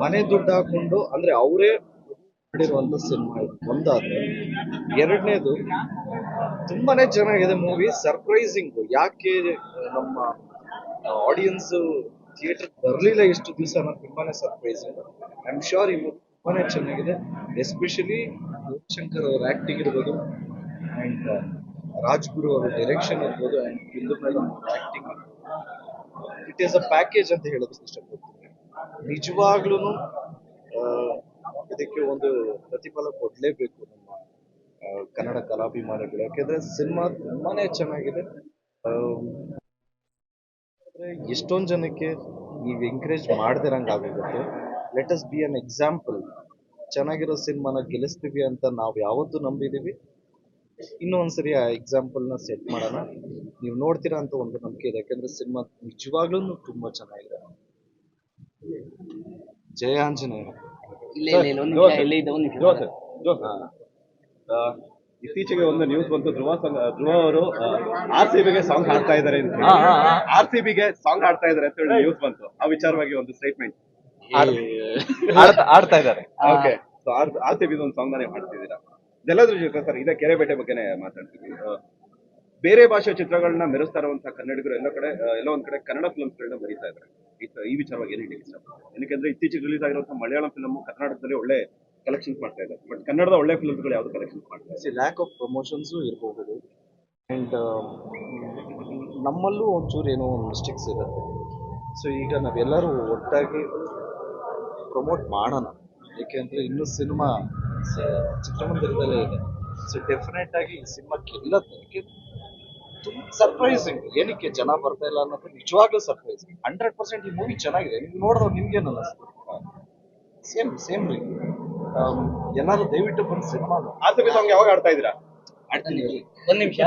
ಮನೆ ದುಡ್ಡು ಹಾಕೊಂಡು, ಅಂದ್ರೆ ಅವರೇ ಮಾಡಿರುವಂತ ಸಿನಿಮಾ ಇದು. ಒಂದಾದ್ರೆ, ಎರಡನೇದು, ತುಂಬಾನೇ ಚೆನ್ನಾಗಿದೆ ಮೂವಿ ಸರ್ಪ್ರೈಸಿಂಗ್ ಯಾಕೆ ನಮ್ಮ ಆಡಿಯನ್ಸ್ ಥಿಯೇಟರ್ ಬರ್ಲಿಲ್ಲ ಇಷ್ಟು ದಿವಸ ತುಂಬಾನೇ ಸರ್ಪ್ರೈಸಿಂಗ್ ಐ ಆಮ್ ಶೋರ್ ಈ ಮೂವಿ ತುಂಬಾನೇ ಚೆನ್ನಾಗಿದೆ. ಎಸ್ಪೆಷಲಿ ಶಂಕರ್ ಅವ್ರ ಆಕ್ಟಿಂಗ್ ಇರ್ಬೋದು ಅಂಡ್ ರಾಜ್ಗುರು ಅವರ ಡೈರೆಕ್ಷನ್ ಇರ್ಬೋದು and Indu madam it is a package ಅಂತ ಹೇಳೋದಕ್ಕೆ ಇಷ್ಟಪಡ್ತೀನಿ ನಿಜವಾಗ್ಲೂ ಇದಕ್ಕೆ ಒಂದು ಪ್ರತಿಫಲ ಕೊಡ್ಲೇಬೇಕು ನಮ್ಮ ಕನ್ನಡ ಕಲಾಭಿಮಾನಿಗಳು. ಯಾಕೆಂದ್ರೆ ಸಿನಿಮಾ ತುಂಬಾನೇ ಚೆನ್ನಾಗಿದೆ. ಎಷ್ಟೊಂದ್ ಜನಕ್ಕೆ ನೀವು ಎಂಕರೇಜ್ ಮಾಡ್ದಿರಂಗ್ ಆಗೋಗುತ್ತೆ. Let us be an example ಚೆನ್ನಾಗಿರೋ ಸಿನಿಮಾನ ಗೆಲ್ಲಿಸ್ತೀವಿ ಅಂತ ನಾವು ಯಾವತ್ತೂ ನಂಬಿದೀವಿ. ಇನ್ನೂ ಒಂದ್ಸರಿ ಆ ಎಕ್ಸಾಂಪಲ್ನ ಸೆಟ್ ಮಾಡೋಣ. ನೀವು ನೋಡ್ತೀರಾ ಅಂತ ಒಂದು ನಂಬಿಕೆ ಇದೆ. ಯಾಕಂದ್ರೆ ಸಿನಿಮಾ ನಿಜವಾಗ್ಲೂ ತುಂಬಾ ಚೆನ್ನಾಗಿದೆ. ಜಯ ಆಂಜನೇಯ. ಇತ್ತೀಚೆಗೆ ಒಂದು ನ್ಯೂಸ್ ಬಂತು. ಧ್ರುವ ಧ್ರುವ ಅವರು ಆರ್ ಸಿ ಬಿಗೆ ಸಾಂಗ್ ಹಾಡ್ತಾ ಇದ್ದಾರೆ ಅಂತ ಹಾ, ಹಾ, ಹಾ. ಆರ್ ಸಿ ಬಿಗೆ ಸಾಂಗ್ ಹಾಡ್ತಾ ಇದ್ದಾರೆ ಅಂತ ಹೇಳಿ ನ್ಯೂಸ್ ಬಂತು. ಆ ವಿಚಾರವಾಗಿ ಒಂದು ಸ್ಟೇಟ್ಮೆಂಟ್ ಆಡ್ತಾ ಇದ್ದಾರೆ. Okay. So R R C ಬಿದು ಒಂದು ಸಾಂಗ್ ನೀವು ಹಾಡ್ತಿದ್ದೀರಾ? ಇದೆಲ್ಲದ್ರ ಜೊತೆ ಸರ್, ಇದೇ ಕೆರೆಬೇಟೆ ಬಗ್ಗೆನೇ ಮಾತಾಡ್ತೀವಿ. ಬೇರೆ ಭಾಷೆಯ ಚಿತ್ರಗಳನ್ನ ಮೆರೆಸ್ತಾ ಇರುವಂತಹ ಕನ್ನಡಿಗರು ಎಲ್ಲ ಕಡೆ ಎಲ್ಲೋ ಒಂದ್ ಕಡೆ ಕನ್ನಡ ಫಿಲ್ಮ್ಸ್ಗಳನ್ನ ಬರೀತಾ ಇದ್ದಾರೆ. ಈ- ವಿಚಾರವಾಗಿ ಏನು ಹೇಳಿ ಏನಕ್ಕೆಂದ್ರೆ ಇತ್ತೀಚೆಗೆ ರಿಲೀಸ್ ಆಗಿರುವಂತಹ ಮಲಯಾಳಂ ಫಿಲಮ್ ಕರ್ನಾಟಕದಲ್ಲಿ ಒಳ್ಳೆ ಕಲೆಕ್ಷನ್ಸ್ ಮಾಡ್ತಾ ಇದ್ದಾರೆ. ಬಟ್ ಕನ್ನಡದ ಒಳ್ಳೆ ಫಿಲ್ಮ್ಗಳು ಯಾವ್ದು ಕಲೆಕ್ಷನ್ ಮಾಡ್ತಾರೆ ಲ್ಯಾಕ್ ಆಫ್ ಪ್ರಮೋಷನ್ಸು ಇರಬಹುದು ಆ್ಯಂಡ್ ನಮ್ಮಲ್ಲೂ ಒಂಚೂರು ಏನೋ ಒಂದು ಮಿಸ್ಟೇಕ್ಸ್ ಇರುತ್ತೆ. ಸೊ ಈಗ ನಾವೆಲ್ಲರೂ ಒಟ್ಟಾಗಿ ಪ್ರಮೋಟ್ ಮಾಡೋಣ. ಏಕೆಂದರೆ ಇನ್ನೂ ಸಿನಿಮಾ ಚಿತ್ರಮಂದಿರದಲ್ಲೇ ಇದೆ. ಸೊ ಡೆಫಿನೆಟ್ ಆಗಿ ಈ ಸಿನಿಮಾ ಗೆಲ್ಲತ್ತೆ ಯಾಕೆ ತುಂಬ ಸರ್ಪ್ರೈಸಿಂಗ್ ಏನಕ್ಕೆ ಜನ ಬರ್ತಾ ಇಲ್ಲ ಅನ್ನೋದು ನಿಜವಾಗ್ಲೂ ಸರ್ಪ್ರೈಸಿಂಗ್ ಹಂಡ್ರೆಡ್ ಪರ್ಸೆಂಟ್ ಈ ಮೂವಿ ಚೆನ್ನಾಗಿದೆ. ನೀವು ನೋಡಿದ್ರೆ ನಿಮ್ಗೇನು ಅನ್ನಿಸ್ತು ಸೇಮ್ ಸೇಮ್ ರೀ ಏನಾದ್ರು ದಯವಿಟ್ಟು ಬಂದು ಸಿನಿಮಾ ಸಾಂಗ್ ಯಾವಾಗ ಆಡ್ತಾ ಇದ್ದೀರಾ? ಆಡ್ತೀನಿ. ಒಂದ್ ನಿಮಿಷ.